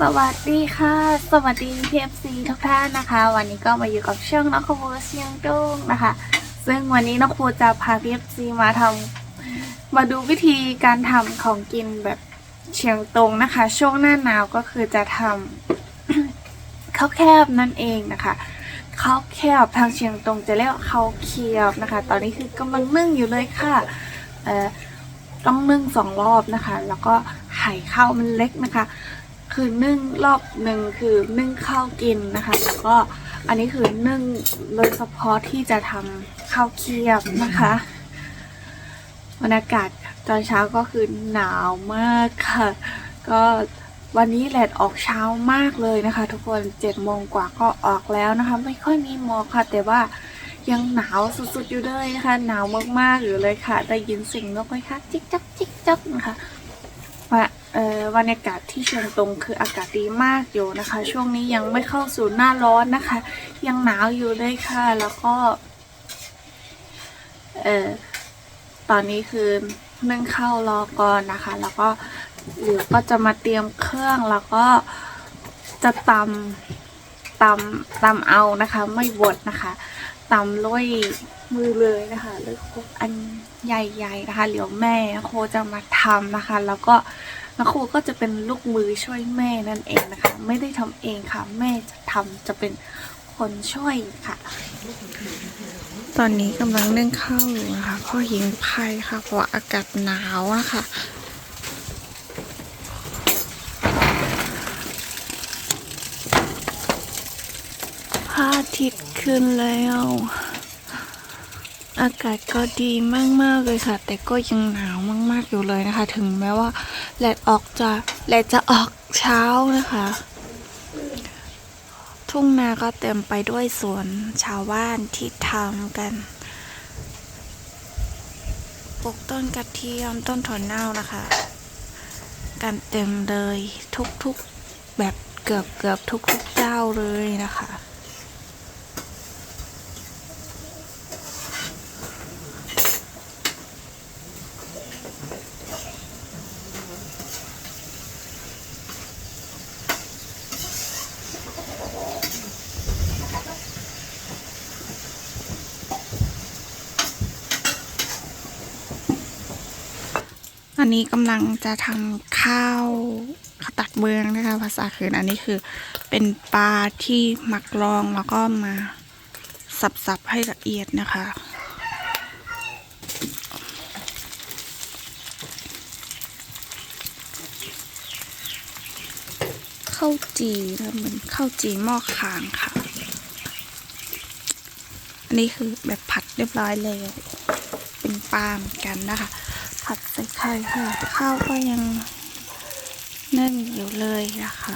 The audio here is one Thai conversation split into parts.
สวัสดีค่ะ สวัสดี PFC ทุกท่านนะคะ วันนี้ก็มาอยู่กับช่องนักครูเชียงตุ้งนะคะ ซึ่งวันนี้นักครูจะพา PFC มาทำมาดูวิธีการทำของกินแบบเชียงตงนะคะ ช่วงหน้าหนาวก็คือจะทำข้าวแคบนั่นเองนะคะข้าวแคบทางเชียงตงจะเรียกว่าข้าวเคียบนะคะ ตอนนี้คือกำลังนึ่งอยู่เลยค่ะเอ่อต้องนึ่งสองรอบนะคะ แล้วก็ไข่ข้าวมันเล็กนะคะ คือนึ่งรอบหนึ่งคือนึ่งข้าวกินนะคะ แล้วก็อันนี้คือนึ่งโดยเฉพาะที่จะทำข้าวเคียบนะคะบรรยากาศตอนเช้าก็คือหนาวมากค่ะ ก็วันนี้แดดออกเช้ามากเลยนะคะ ทุกคนเจ็ดโมงกว่าก็ออกแล้วนะคะ ไม่ค่อยมีหมอกค่ะ แต่ว่ายังหนาวสุดๆอยู่เลยนะคะ หนาวมากๆอยู่เลยค่ะ ได้ยินเสียงนกไหมคะ จิ๊กจักจิ๊กจักนะคะว่า บรรยากาศที่เชียงตงคืออากาศดีมากอยู่นะคะ ช่วงนี้ยังไม่เข้าสู่หน้าร้อนนะคะ ยังหนาวอยู่เลยค่ะแล้วก็เอ่อตอนนี้คือนึ่งข้าวรอก่อนนะคะ แล้วก็เดี๋ก็จะมาเตรียมเครื่องแล้วก็จะตำตำตำเอานะคะ ไม่บดนะคะตำด้วยมือเลยนะคะด้วยครกอันใหญ่ ๆนะคะเดี๋ยวแม่โคจะมาทำนะคะ แล้วก็ แล้วครูก็จะเป็นลูกมือช่วยแม่นั่นเองนะคะ ไม่ได้ทำเองค่ะ แม่จะทำจะเป็นคนช่วยค่ะ ตอนนี้กำลังนึ่งข้าวอยู่นะคะพ่อหิงไพ่ค่ะ เพราะว่าอากาศหนาวอะค่ะพระอาทิตย์ขึ้นแล้ว อากาศก็ดีมากๆเลยค่ะ แต่ก็ยังหนาวมาก ๆอยู่เลยนะคะ ถึงแม้ว่าแดดออกจะแดดจะออกเช้านะคะ ทุ่งนาก็เต็มไปด้วยสวนชาวบ้านที่ทำกันปลูกต้นกระเทียมต้นถั่วเน่านะคะ กันเต็มเลยทุกๆแบบเกือบเกือบทุกๆเจ้าเลยนะคะ อันนี้กำลังจะทำข้าวข้าวตัดเมืองนะคะ ภาษาคืนอันนี้คือเป็นปลาที่หมักรองแล้วก็มาสับๆให้ละเอียดนะคะข้าวจีนะเหมือนข้าวจีหม้อคางค่ะ อันนี้คือแบบผัดเรียบร้อยแล้ว เป็นปลาเหมือนกันนะคะ ผัดใส่ไข่ค่ะ ข้าวก็ยังนึ่งอยู่เลยนะคะ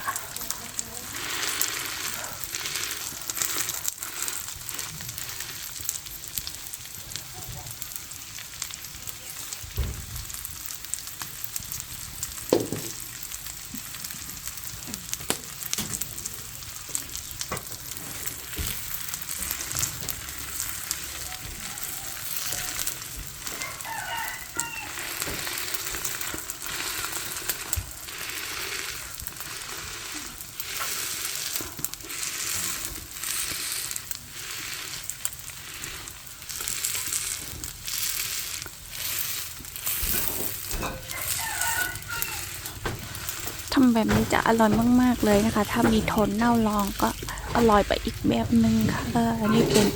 ทำแบบนี้จะอร่อยมากๆเลยนะคะ ถ้ามีทนเน่าลองก็อร่อยไปอีกแบบหนึ่งค่ะอันนี้เป็น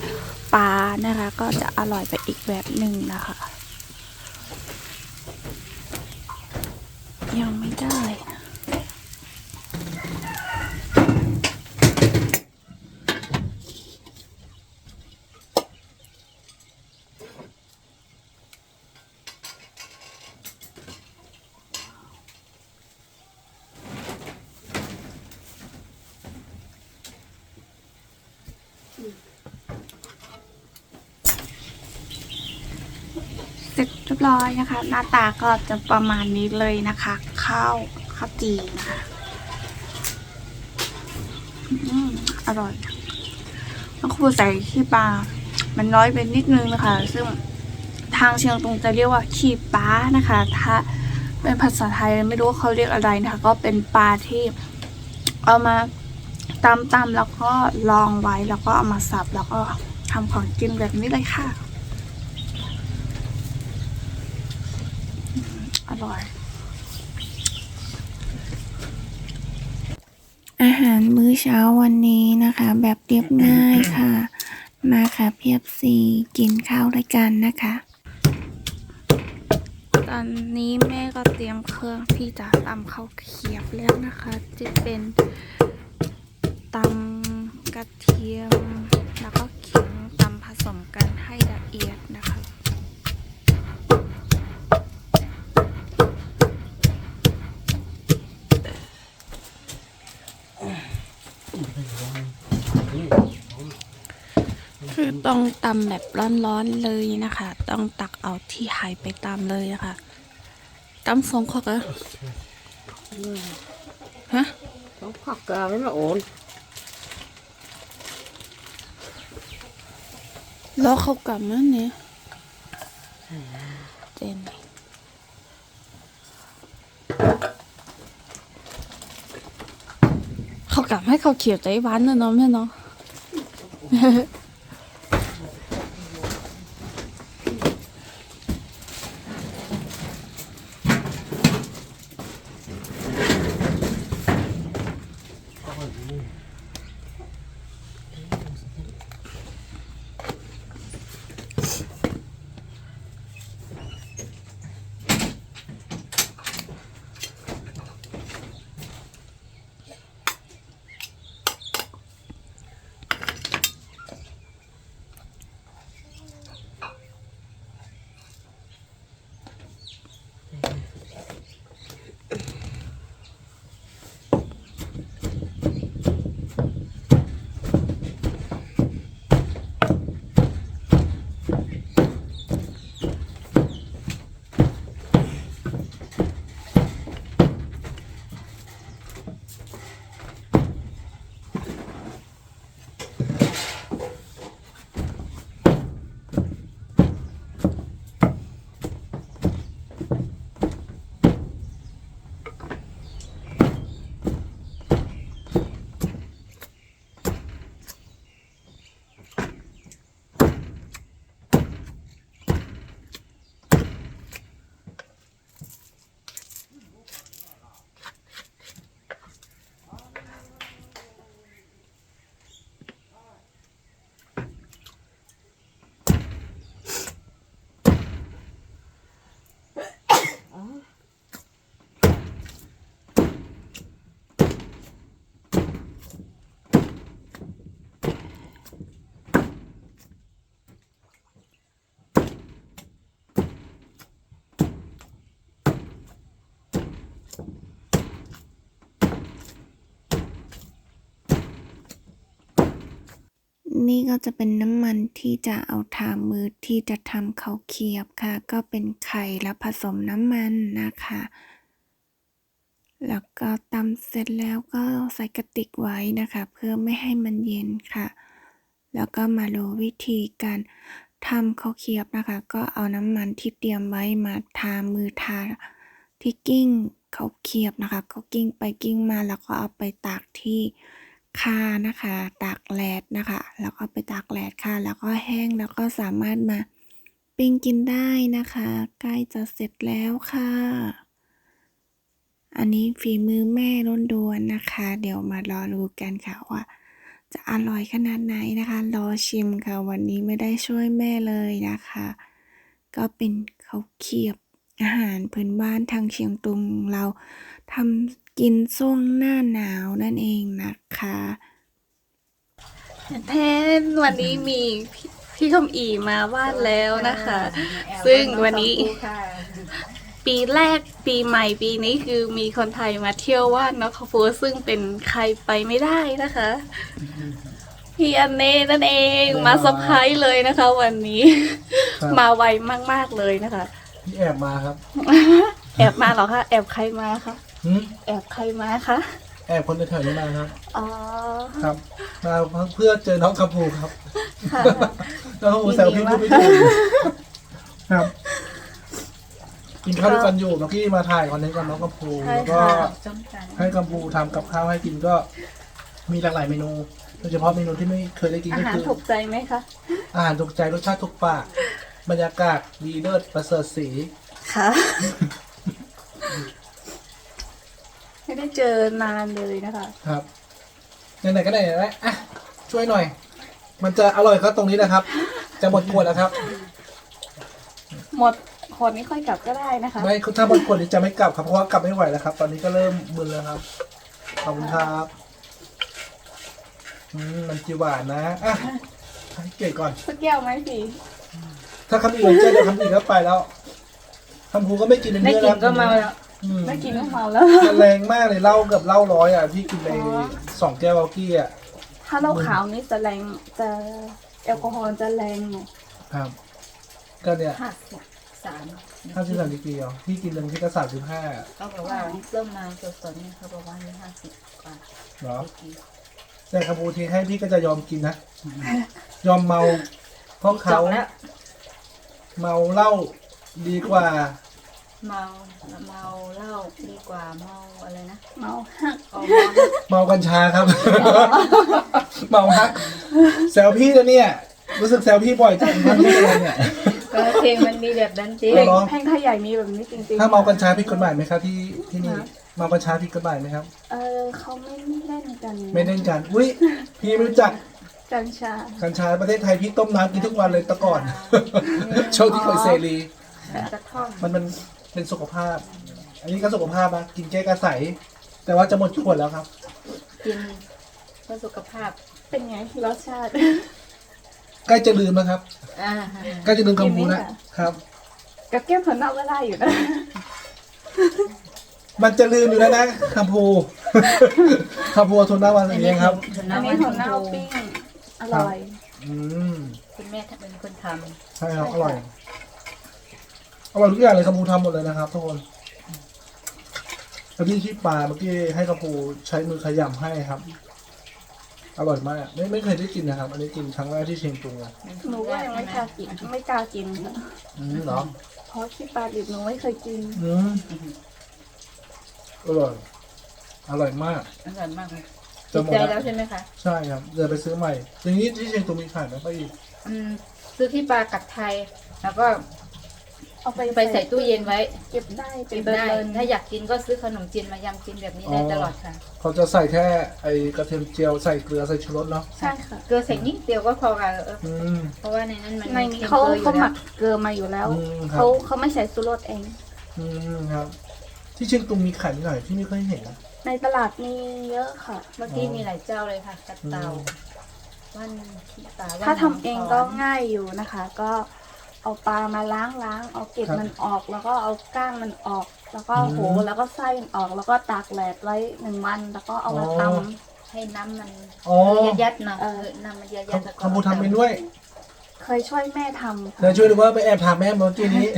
ปลานะคะ ก็จะอร่อยไปอีกแบบหนึ่งนะคะ ยังไม่ได้นะ เสร็จเรียบร้ อยนะคะ หน้าตาก็จะประมาณนี้เลยนะคะ ข้าวข้าวจีนะคะอืมอร่อยต้องครูใส่ขี้ปลา มันน้อยไปนิดนึงนะคะ ซึ่งทางเชียงตุงจะเรียกว่าขี้ปลานะคะ ถ้าเป็นภาษาไทยไม่รู้ว่าเขาเรียกอะไรนะคะ ก็เป็นปลาที่เอามาตำตำแล้วก็ลองไว้แล้วก็เอามาสับแล้วก็ทำของกินแบบนี้เลยค่ะอืมอ ร่อย อาหารมื้อเช้าวันนี้นะคะ แบบเรียบง่ายค่ะ มาค่ะเพียบซีกินข้าวด้วยกันนะคะ ตอนนี้แม่ก็เตรียมเครื่องที่จะตำข้าวเขียบแล้วนะคะจะเป็นตำกระเทียม แล้วก็ขิงตำผสมกันให้ละเอียดนะคะ คือ ต้องตำแบบร้อนๆเลยนะคะ ต้องตักเอาที่หายไปตำเลยนะคะตำสองขอกอะฮะ Không học cờ với mà ổn แล้วเขากลับมั้ยเนี่ยเจนเขากลับให้เขาเขียวใจหวานนะเนาะแม่เนาะ นี่ก็จะเป็นน้ำมันที่จะเอาทามือที่จะทำเข้าเคียบค่ะ ก็เป็นไข่แล้วผสมน้ำมันนะคะ แล้วก็ตำเสร็จแล้วก็ใส่กระติกไว้นะคะ เพื่อไม่ให้มันเย็นค่ะ แล้วก็มาดูวิธีการทำเข้าเคียบนะคะ ก็เอาน้ำมันที่เตรียมไว้มาทามือทาที่กิ้ง ข้าวเคียบนะคะก็กิ้งไปกิ้งมาแล้วก็เอาไปตากที่คานะคะ ตากแดดนะคะ แล้วก็ไปตากแดดค่ะ แล้วก็แห้งแล้วก็สามารถมาปิ้งกินได้นะคะ ใกล้จะเสร็จแล้วค่ะ อันนี้ฝีมือแม่ล้นดวนนะคะ เดี๋ยวมารอดูกันค่ะว่า จะอร่อยขนาดไหนนะคะ รอชิมค่ะ วันนี้ไม่ได้ช่วยแม่เลยนะคะ ก็เป็นข้าวเคียบ อาหารพื้นบ้านทางเชียงตุงเราทำกินช่วงหน้าหนาวนั่นเองนะคะแทนวันนี้มีพี่พี่คำอีมาบ้านแล้วนะคะ ซึ่งวันนี้ปีแรกปีใหม่ปีนี้คือมีคนไทยมาเที่ยวว่านนครฟูซึ่งเป็นใครไปไม่ได้นะคะ พี่อันเน่นั่นเองมาเซอร์ไพรส์เลยนะคะ วันนี้ครับมาไวมากๆเลยนะคะ พี่แอบมาครับแอบมาเหรอคะแอบใครมาคะหืมแอบใครมาคะแอบคนในแถวนี้มาครับ อ๋อครับมาเพื่อเจอน้องคาปูครับค่ะ น้องคาปูแซวพี่พูดไม่ถูกครับกินข้าวด้วยกันอยู่เมื่อกี้มาถ่ายคอนเทนต์กับน้องกัมพูใช่แล้วก็ค่ะส้มกันให้กัมพูทำกับข้าวให้กินก็ มีหลากหลายเมนูโดยเฉพาะเมนูที่ไม่เคยได้กินอาก็หารคือถูกใจไหมคะอาหารถูกใจรสชาติถูกปาก บรรยากาศดีเลิศประเสริฐสีค่ะ ไม่ได้เจอนานเลยนะคะ ครับไหนๆก็ไหนๆแล้วอะช่วยหน่อย มันจะอร่อยก็ตรงนี้นะครับ จะหมดขวดแล้วครับ หมดคนนี้ค่อยกลับก็ได้นะคะ ไม่ถ้าหมดขวดนี้จะไม่กลับครับเพราะว่ากลับไม่ไหวแล้วครับ ตอนนี้ก็เริ่มมึนแล้วครับขอบคุณครับอืมมันจีหวานนะอะให้เกียรติก่อน สักแก้วไหมพี่ ถ้าคำอีกเจอเดี๋ยวคำอีกก็ไปแล้วคำพูก็ไม่กินเป็นได้เนื้อกินก็เมาแล้ว อืมไม่กินก็เมาแล้ว มันแรงมากเลยเหล้าเกับเหล้าร้อยอะพี่กินไปอ๋อสองแก้วเวลกี้อะถ้าเหล้าขาวนี่จะแรงจะแอลกอฮอล์จะแรงหน่อยครับ ก็เนี่ยห้าสิบสามห้าสิบสามดีกรีเหรอพี่กินหนึ่งพี่ก็สามสิบห้าเขาบอกว่าเริ่มมาสดๆนี่เขาบอกว่ามีห้าสิบกว่าเหรอดีแต่คำพูทีให้พี่ก็จะยอมกินนะ ยอมเมาเพราะจเขา บแล้ว เมาเหล้าดีกว่า เมาเมาเหล้าดีกว่าเมาอะไรนะเมาฮักเอาเมาเมากัญชาครับ เมาฮักแซวพี่นะเนี่ย รู้สึกแซวพี่บ่อยจังท่านพี่อะไรเนี่ย ก็เพลงมันมีแบบนั้นจริงเอาเหรอแพงไทยใหญ่มีแบบนี้จริงๆถ้าเมากัญชาผิดกฎหมายไหมครับที่ที่นี่ฮะเมากัญชาผิดกฎหมายไหมครับ เออเขาไม่เล่นกัน ไม่เล่นกัน อุ้ยพี่ไม่รู้จัก กัญชา กัญชาประเทศไทยพี่ต้มน้ำกินทุกวันเลยแตะก่อนช่วงที่เคยเสรี กระท่อมมันมันเป็นสุขภาพ อันนี้ก็สุขภาพนะกินแก้กระใส แต่ว่าจะหมดขวดแล้วครับ กินเพื่อสุขภาพ เป็นไงรสชาติ ใกล้จะลืมแล้วครับ อ่าใกล้จะลืมคำพูกินไหมแล้วคะ ครับ กับแก้มผลนอกก็ได้อยู่นะมันจะลืมอยู่แล้วนะคำพูคำพูทุนหน้าวันเลี้ยงครับ อันนี้ผลเน่าปิ้ง อร่อย อืมคุณแม่เป็นคนทใช่ครับอร่อยอร่อยทุกอย่างเลยคำพูทำหมดเลยนะครับทุกคนแล้วพี่ที่ปลาเมื่อกี้ให้คำพูใช้มือขยำให้ครับ อร่อยมากไม่ไม่เคยได้กินนะครับ อันนี้กินครั้งแรกที่เชียงตุงเลยำหนูก็ยังไม่กล้ากินไม่กล้ากินค่ะอืมเหรอเพราะขี้ปลาดิบหนูไม่เคยกิน อืมอร่อยอร่อยมาก อร่อยมากเลย จะติดหมดใจแล้แล้ววใช่ไหมคะ ใช่ครับเดี๋ยวไปซื้อใหม่อย่างนี้ที่เชียงตุงมีขายไหมป้าอีกอืม ซื้อที่ปลากัดไทย แล้วก็เอาไปไปใส่ตู้เย็นไว้เก็บได้เป็กินนเดิได้นถ้าอยากกินก็ซื้อขนมจีนมายำกินแบบนี้ได้ตลอดค่ะ เขาจะใส่แค่ไอ้กระเทียมเจียวใส่เกลือใส่ชูรสเนาะใช่ค่ะเกลือใส่นิดเดียวก็พอค่ะเอออืม เพราะว่าในนั้นมันในนี้ค็มเขากลืออยู่เขาหมัแล้วกเกลือมาอยู่แล้ว อืมครับ เขาเขาไม่ใส่ซูรสเอง อืมครับ ที่เชียงตุงมีขายที่ไหนที่ไม่เคยเห็นนะ ในตลาดมีเยอะค่ะ เมื่อกี้มีหลายเจ้าเลยค่ะกัดเตาอืมวันขี้ตาถ้าทำเองก็ง่ายอยู่นะคะ ก็เอาปลามาล้างล้างเอาเกล็ดมันออก แล้วก็เอาก้างมันออก แล้วก็โหแล้วก็ไส้มันออก แล้วก็ตากแดดไว้หนึ่งวัน แล้วก็เอามาตให้น้ำมันอ๋อยัดๆหน่อยเออเออน้ำมันยัดๆเขาแล้วก็คำพูทำเป็นด้วยำเคยช่วยแม่ทำเธอช่วยดูว่าไปแอบถามแม่เมื่อกี้นี้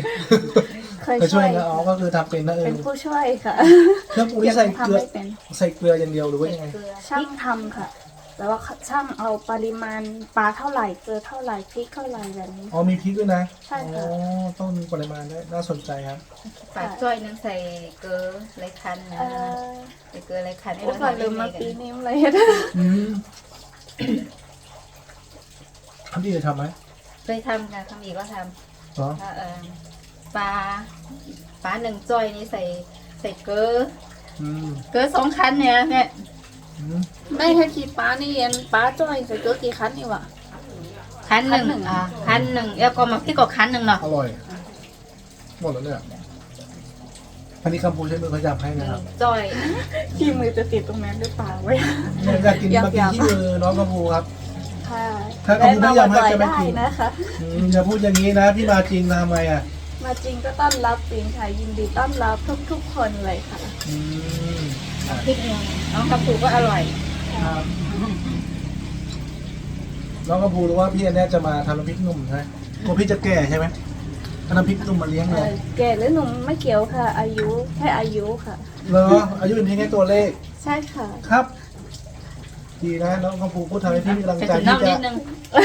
เคยเธอช่ช่ววยยนะอ๋อก็คือทำเป็นนะเอเป็อนผู้ช่วยค่ะเครื่องปรุงที่ใส่เกลือทำไม่เป็น ใส่เกลืออย่างเดียวหรือว่ายังไงเกลือช่างทำค่ะ แล้วว่าช่างเอาปริมาณปลาเท่าไหร่เกลือเท่าไหร่พริกเท่าไหร่แบบนี้ อ๋อมีพริกด้วยนะใช่อ๋อค่ะต้องมีปริมาณด้วยน่าสนใจครับปลาจ้อยนึงใส่เกลือไรคันนะเออใส่เกลือไรคันให้โอ้เราก่อนทำลืมมาเองปีกันนี้เลยอืมทำดีจะทำไหมเคยทำค่ะทำอีกก็ทเหรอำถ้าเออ ปลาปลาหนึ่งจ้อยนี่ใส่ใส่เกลืออืมเกลือสองคันเนี่ยเนี่ยอืมไม่ถ้าขีปลานี่ยันปลาจ้อยใส่เกลือกี่คันนี่วะ คันหนึ่งคันหนึ่ง อ่าคันหนึ่งแล้วก็มาพี่ก็คันหนึ่งเนาะอร่อย หมดแล้วเนี่ยอันนี้คำพูใช้มือขยับให้หนึ่นะครับงจ้อยที่มือจะติดตรงนั้นหรือเปล่าเว้ย อยากกินอยาก มากินอยากที่มือน้องคำพูครับ ค่ะถ้าขอบคุณที่ยอมให้แวะจะไม่บ่อยๆกินได้นะคะ อืมอย่าพูดอย่างนี้นะพี่มาจริงนะทำไมอะ มาจริงก็ต้อนรับจริงค่ะยินดีต้อนรับทุกๆคนเลยค่ะอืมอะพริกหนึ่งน้องกระปูก็อร่อย ครับน้องกระพูรู้ว่าพี่อันเนี้ยจะมาทำน้ำพริกหนุ่มใช่ไหมกลัวพี่จะแก่ใช่ไหมเอาน้ำพริกหนุ่มมาเลี้ยงเลยแก่หรือหนุ่มไม่เกี่ยวค่ะ อายุแค่อายุค่ะ เหรออายุเป็นเพียงแค่ตัวเลขใช่ค่ะ ครับ ดีนะน้องกระพูพูดทำให้พี่มีกำลังใจจะถึงที่น้ำนิจะดนึงอ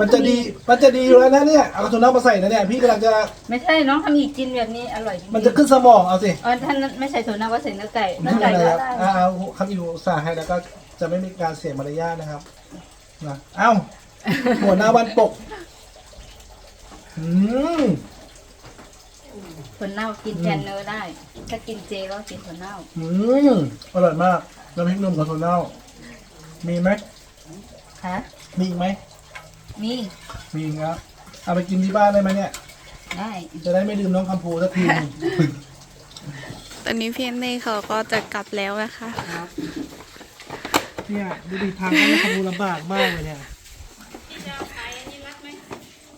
มันจะดีมันจะดีอยู่แล้วนะเนี่ยเอากระสุนน้ำมาใส่นะเนี่ยพี่กำลังจะไม่ใช่น้องทำอีกกินแบบนี้อร่อยจริงๆมันจะขึ้นสมองเอาสิเออท่านไม่ใส่ถั่วเน่าก็ใส่เนื้อไก่ไม่เนื้อเป็นไก่ไรก็ครับได้อ่าเอาคำอิวสาให้แล้วก็จะไม่มีการเสียมารยาทนะครับนะเอ้าหัวหน้าวันปกอืมถั่วเน่ากินแทนเนื้อได้ ถ้ากินเจก็กินถั่วเน่าอืมอร่อยมากน้ำพริกหนุ่มกับถั่วเน่า มีไหมค่ะมีอีกไหม มีมีครับ เอาไปกินที่บ้านได้ไหมเนี่ย ได้จะได้ไม่ลืมน้องคำพูสักทีหนึ่งตอนนี้พี่เน่เขาก็จะกลับแล้วนะคะเนี่ยดูดีทางน้องคำพูลำบากมากเลยเนี่ย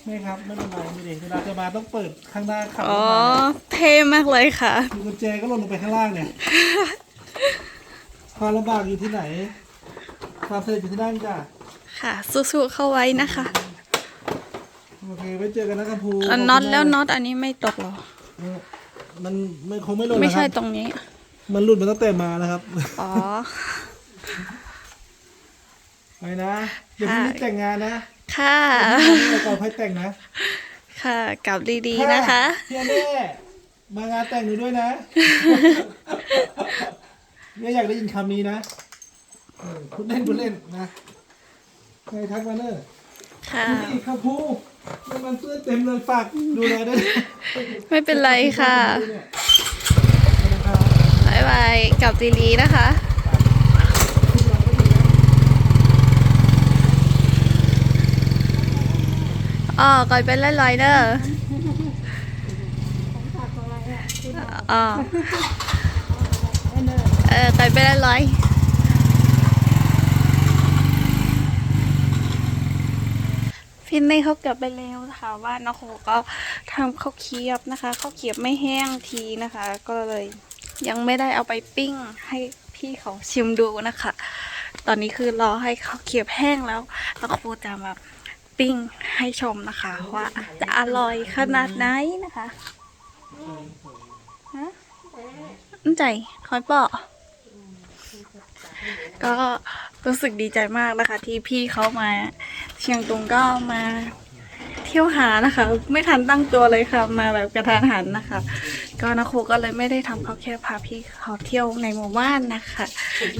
ไม่ครับไม่เป็นไรไม่ดีเวลาจะมาต้องเปิดข้างหน้าขับรอ๋อถมาเนี่ยเท่มากเลยค่ะ ดูกุญแจก็หล่นลงไปข้างล่างเนี่ยความลำบากอยู่ที่ไหนความสำเร็จอยู่ที่นั่นจ้ะ ค่ะ สู้ๆเข้าไว้นะคะ โอเคไว้เจอกันนะกัมพูอะน็อตแล้วน็อตอันนี้ไม่ตกเหรอ มันมันคงไม่หล่นไม่ใช่นะครับตรงนี้ มันหลุดมาตั้งแต่มาแล้วครับ อ๋อ ไปนะเดี๋ยวพรุ่งนี้ค่ะแต่งงานนะค่ะเดี๋ยวก่อนค่อยแต่งนะค่ะกลับดีๆนะคะเพี่ยแม่มางานแต่งหนูด้วยนะเนี่ยอยากได้ยินคำนี้นะเออพูดเล่นพูดเล่นนะ ใครทักมาเนอะค่ะ นี่คำพูมันมันเปื้อนเต็มเลยฝากดูแลด้วยนะไม่เป็นไรค่ะเนี่ยขอบคุณครับบายบายกลับดีๆนะคะ อ๋อก่อนเป็นลอยๆเด้ออ๋อ เออก่อนเป็นลอยๆ พี่เน่เขากลับไปแล้วนะคะว่าน้องโคก็ทำข้าวเคียบนะคะข้าวเคียบไม่แห้งทีนะคะ ก็เลยยังไม่ได้เอาไปปิ้งให้พี่เขาชิมดูนะคะ ตอนนี้คือรอให้ข้าวเคียบแห้งแล้วแล้วคจะมาปิ้งให้ชมนะคะ ว่าจะอร่อยขนาดไหนนะคะฮะใจคอยเปาะ ก็รู้สึกดีใจมากนะคะ ที่พี่เขามาเชียงตุงก็มาเที่ยวหานะคะ ไม่ทันตั้งตัวเลยค่ะ มาแบบกระทานหันนะคะ ก็นะครูก็เลยไม่ได้ทำเขาแค่พาพี่เขาเที่ยวในหมู่บ้านนะคะ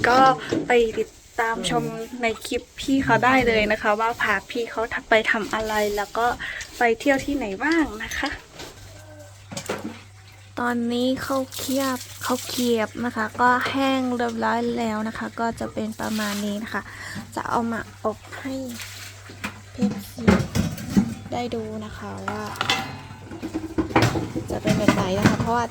ก็ไปติดตามชมในคลิปพี่เขาได้เลยนะคะ ว่าพาพี่เขาไปทำอะไรแล้วก็ไปเที่ยวที่ไหนบ้างนะคะ ตอนนี้ข้าวเคียบข้าวเคียบนะคะ ก็แห้งเรียบร้อยแล้วนะคะ ก็จะเป็นประมาณนี้นะคะ จะเอามาอบให้เพื่อนซีได้ดูนะคะว่า จะเป็นแบบไหนนะคะ เพราะว่า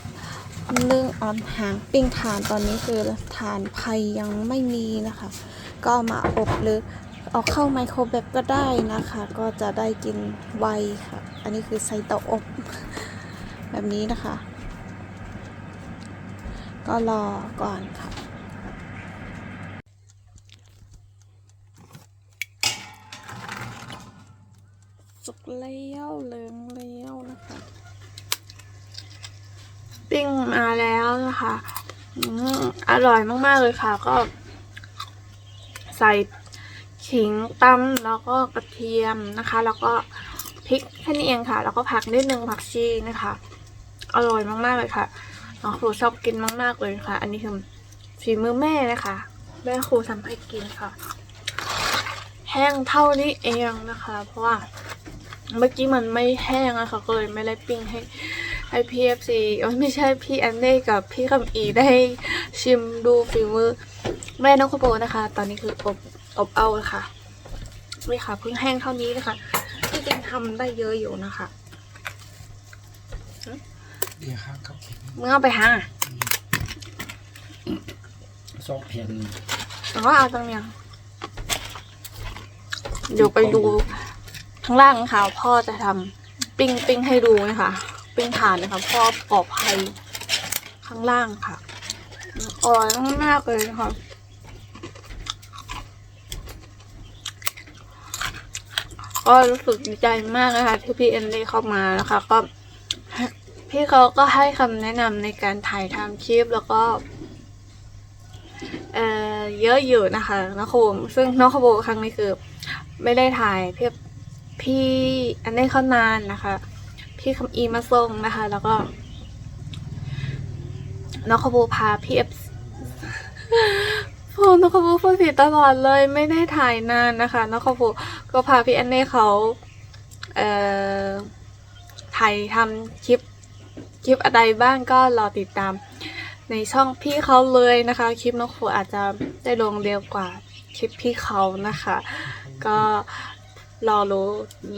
เรื่องออนหางปิ้งทานตอนนี้คือทานไพยยังไม่มีนะคะ ก็ามาอบหรือเอาเข้าไมโครเวฟก็ได้นะคะ ก็จะได้กินไวค่ะ อันนี้คือใส่เตาอบแบบนี้นะคะ ก็รอก่อนค่ะสุกแล้วเหลืองแล้วนะคะ ปิ้งมาแล้วนะคะอืมอร่อยมากๆเลยค่ะ ก็ใส่ขิงตำแล้วก็กระเทียมนะคะ แล้วก็พริกแค่นี้เองค่ะ แล้วก็ผักนิดนึงผักชีนะคะ อร่อยมากๆเลยค่ะ ครูชอบกินมาก ๆ เลยค่ะ อันนี้คือฝีมือแม่นะคะ แม่ครูทำให้กินค่ะ แห้งเท่านี้เองนะคะ เพราะว่าเมื่อกี้มันไม่แห้งอะค่ะก็เลยไม่ได้ปิ้งให้ให้พี่เอฟซีไม่ใช่พี่แอนเน่กับพี่คำอีได้ชิมดูฝีมือแม่น้องโคโบนะคะ ตอนนี้คืออบอบเอาค่ะนี่ค่ะเพิ่งแห้งเท่านี้นะคะที่จริงทำได้เยอะอยู่นะคะ เดี๋ยวครับครับมึงเอาไปหาซอกแผ่นแต่ว่าเอาตรงเนี้ยเดี๋ยวไปดูข้างล่างนะคะพ่อจะทำปิ้งปิ้งให้ดูนะคะปิ้งถ่านนะคะพ่อปลอดภัยข้างล่างค่ะอร่อยมากๆเลยค่ะก็รู้สึกดีใจมากนะคะที่พี่เอ็นได้เข้ามานะคะก็ พี่เขาก็ให้คำแนะนำในการถ่ายทำคลิปแล้วก็เอ่อเยอะอยู่นะคะน้องโคบซึ่งน้องโคโบครั้งนี้คือ ไม่ได้ถ่ายเพียบพี่อันนี้เขานานนะคะ พี่คำอีมาส่งนะคะ แล้วก็น้องขบูพาพี่เอฟพูน้องขบูพูดผิดตลอดเลย ไม่ได้ถ่ายนานนะคะน้องขบูก็พาพี่อันเน่เขาเอ่อถ่ายทำคลิป คลิปอะไรบ้างก็รอติดตามในช่องพี่เขาเลยนะคะ คลิปน้องขบูอาจจะได้ลงเร็วกว่าคลิปพี่เขานะคะ ก็รอรู้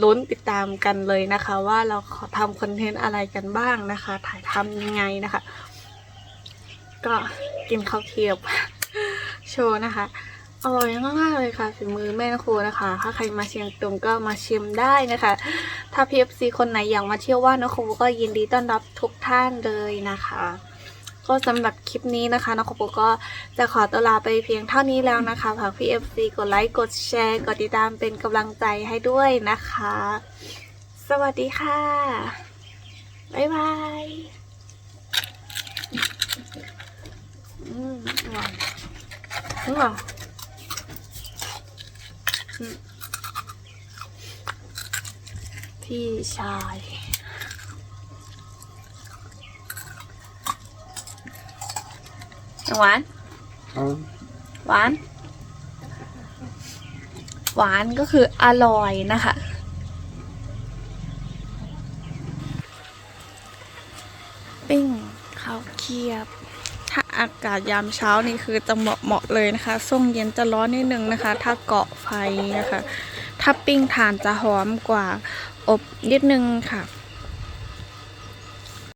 ลุ้นติดตามกันเลยนะคะ ว่าเราทำคอนเทนต์อะไรกันบ้างนะคะ ถ่ายทำยังไงนะคะ ก็กินข้าวเทียบโชว์นะคะ อร่อยมากๆเลยค่ะฝีมือแม่นครูนะคะ ถ้าใครมาเชียงตุงก็มาชิมได้นะคะ ถ้า PFC คนไหนอยากมาเที่ยวว่านนครูก็ยินดีต้อนรับทุกท่านเลยนะคะ ก็สำหรับคลิปนี้นะคะนครูก็จะขอตัวลาไปเพียงเท่านี้แล้วนะคะฝาก PFC กดไลค์กดแชร์กดติดตามเป็นกำลังใจให้ด้วยนะคะ สวัสดีค่ะ บ๊ายบายอืมอร่อยอร่อย พี่ชาย หวานเอาหวาน หวานก็คืออร่อยนะคะปิ้งข้าวเคียบ ถ้าอากาศยามเช้านี่คือจะเหมาะเหมาะเลยนะคะช่วงเย็นจะร้อนนิดนึงนะคะ ถ้าเกาะ ไฟนะคะ ถ้าปิ้งถ่านจะหอมกว่าอบนิดนึงค่ะ